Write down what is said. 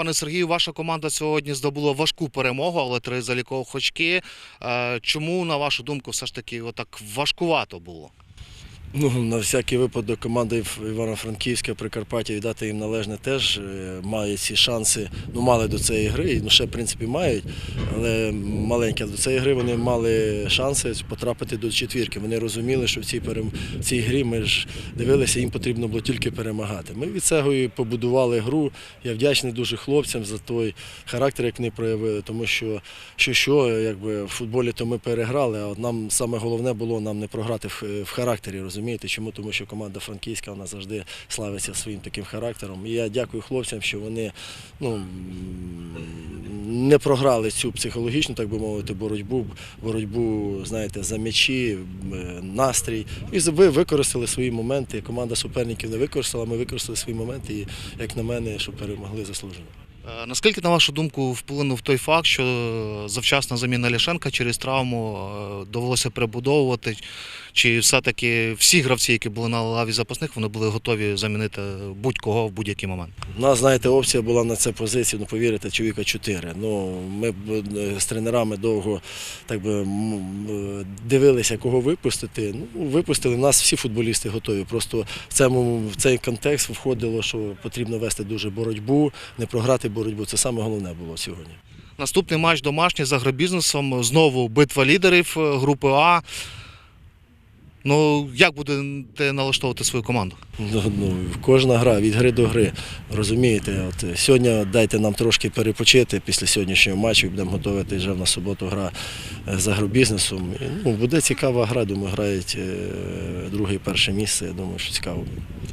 Пане Сергію, ваша команда сьогодні здобула важку перемогу, але три залікових очки. Е, Чому, на вашу думку, все ж таки отак важкувато було? Ну, на всякий випадок команда Івано-Франківська, Прикарпаття віддати їм належне теж е, має ці шанси, ну мали до цієї гри, ну ще в принципі мають, але маленькі. До цієї гри вони мали шанси потрапити до четвірки. Вони розуміли, що в цій, перем... в цій грі ми ж дивилися, їм потрібно було тільки перемагати. Ми від цього і побудували гру. Я вдячний дуже хлопцям за той характер, як вони проявили, тому що що, що якби в футболі то ми переграли, а нам саме головне було нам не програти в, в характері, розумієте? Чому? Тому що команда франківська вона завжди славиться своїм таким характером. І я дякую хлопцям, що вони ну, не програли цю психологічну, так би мовити, боротьбу, боротьбу, знаєте, за м'ячі, настрій. І ви використали свої моменти. Команда суперників не використала, ми використали свої моменти, і, як на мене, що перемогли заслужено. Е, Наскільки, на вашу думку, вплинув той факт, що завчасна заміна Ляшенка через травму е, довелося перебудовувати? Чи все-таки всі гравці, які були на лаві запасних, вони були готові замінити будь-кого в будь-який момент? У нас, знаєте, опція була на цю позицію, ну повірите, чоловіка 4. Ну, ми е, з тренерами довго так би, дивилися, кого випустити. Ну, випустили, у нас всі футболісти готові. Просто в, цьому, в цей контекст входило, що потрібно вести дуже боротьбу, не програти боротьбу. Це саме головне було сьогодні. Наступний матч домашній за агробізнесом. Знову битва лідерів е, групи А. Ну, як будете налаштовувати свою команду? Ну, ну, кожна гра від гри до гри. Розумієте, от е, сьогодні дайте нам трошки перепочити після сьогоднішнього матчу. Будемо готувати вже на суботу гра за з агробізнесом. Ну, буде цікава гра, думаю, грають е, друге і перше місце. Я думаю, що цікаво. буде.